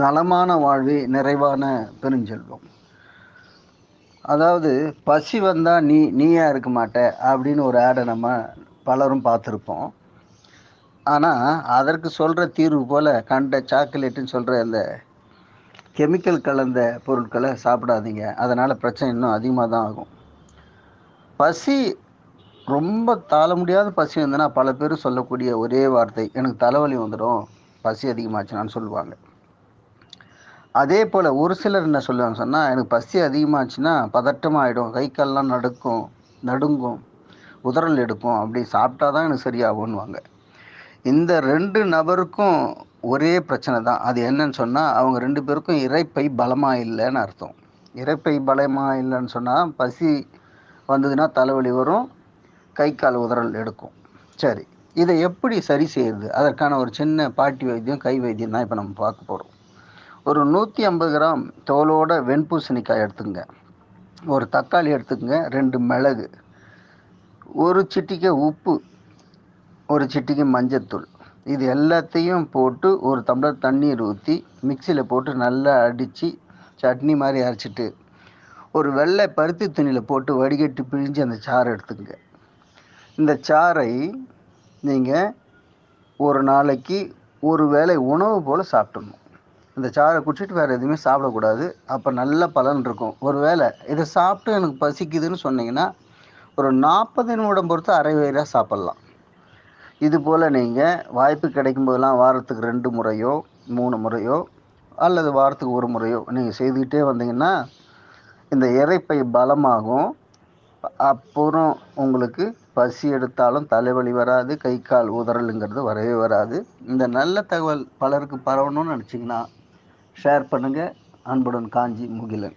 நலமான வாழ்வே நிறைவான பெருஞ்செல்வம். அதாவது பசி வந்தால் நீ நீயா இருக்க மாட்ட அப்படின்னு ஒரு ஆடை நம்ம பலரும் பார்த்துருப்போம். ஆனால் அதற்கு சொல்கிற தீர்வு போல் கண்ட சாக்லேட்டுன்னு சொல்கிற அந்த கெமிக்கல் கலந்த பொருட்களை சாப்பிடாதீங்க. அதனால் பிரச்சனை இன்னும் அதிகமாக தான் ஆகும். பசி ரொம்ப தாழ முடியாத பசி வந்துன்னா பல பேர் சொல்லக்கூடிய ஒரே வார்த்தை எனக்கு தலைவலி வந்துடும் பசி அதிகமாச்சுனான்னு சொல்லுவாங்க. அதே போல் ஒரு சிலர் என்ன சொல்லுவாங்க சொன்னால் எனக்கு பசி அதிகமாகச்சுன்னா பதட்டமாகிடும் கை கால்லாம் நடுக்கும் நடுங்கும். உதறல் எடுக்கும். அப்படி சாப்பிட்டா தான் எனக்கு சரியாகும்னுவாங்க. இந்த ரெண்டு நபருக்கும் ஒரே பிரச்சனை தான். அது என்னன்னு சொன்னால் அவங்க ரெண்டு பேருக்கும் இறைப்பை பலமாக இல்லைன்னு அர்த்தம். இறைப்பை பலமாக இல்லைன்னு சொன்னால் பசி வந்ததுன்னா தலைவலி வரும் கை கால் உதறல் எடுக்கும். சரி. இதை எப்படி சரி செய்யுது அதற்கான ஒரு சின்ன பாட்டி வைத்தியம் கை வைத்தியம் தான் இப்போ நம்ம பார்க்க போகிறோம் ஒரு நூற்றி ஐம்பது கிராம் தோலோட வெண்பூசணிக்காய் எடுத்துங்க. ஒரு தக்காளி எடுத்துக்கங்க ரெண்டு மிளகு ஒரு சிட்டிக்கை உப்பு ஒரு சிட்டிக்கை மஞ்சத்தூள். இது எல்லாத்தையும் போட்டு ஒரு டம்ளர் தண்ணீர் ஊற்றி மிக்சியில் போட்டு நல்லா அடித்து சட்னி மாதிரி அரைச்சிட்டு ஒரு வெள்ளை பருத்தி துணியில் போட்டு வடிகட்டி பிழிஞ்சு அந்த சாறை எடுத்துக்கங்க. இந்த சாறை நீங்கள் ஒரு நாளைக்கு ஒரு வேளை உணவு போல் சாப்பிடணும். இந்த சாறை குடிச்சிட்டு வேறு எதுவுமே சாப்பிடக்கூடாது. அப்போ நல்ல பலன் இருக்கும். ஒரு வேளை இதை சாப்பிட்டு எனக்கு பசிக்குதுன்னு சொன்னீங்கன்னா ஒரு நாற்பது நிமிடம் பொறுத்து அரை வயிறாக சாப்பிட்லாம். இது போல் நீங்கள் வாய்ப்பு கிடைக்கும் போதெல்லாம் வாரத்துக்கு ரெண்டு முறையோ மூணு முறையோ அல்லது வாரத்துக்கு ஒரு முறையோ நீங்கள் செய்துக்கிட்டே வந்தீங்கன்னா இந்த இறைப்பை பலமாகும். அப்புறம் உங்களுக்கு பசி எடுத்தாலும் தலைவலி வராது கை கால் உதறலுங்கிறது வரவே வராது. இந்த நல்ல தகவல் பலருக்கு பரவணும்னு நினச்சிங்கன்னா ஷேர் பண்ணுங்கள் அன்புடன் காஞ்சி முகிலன்.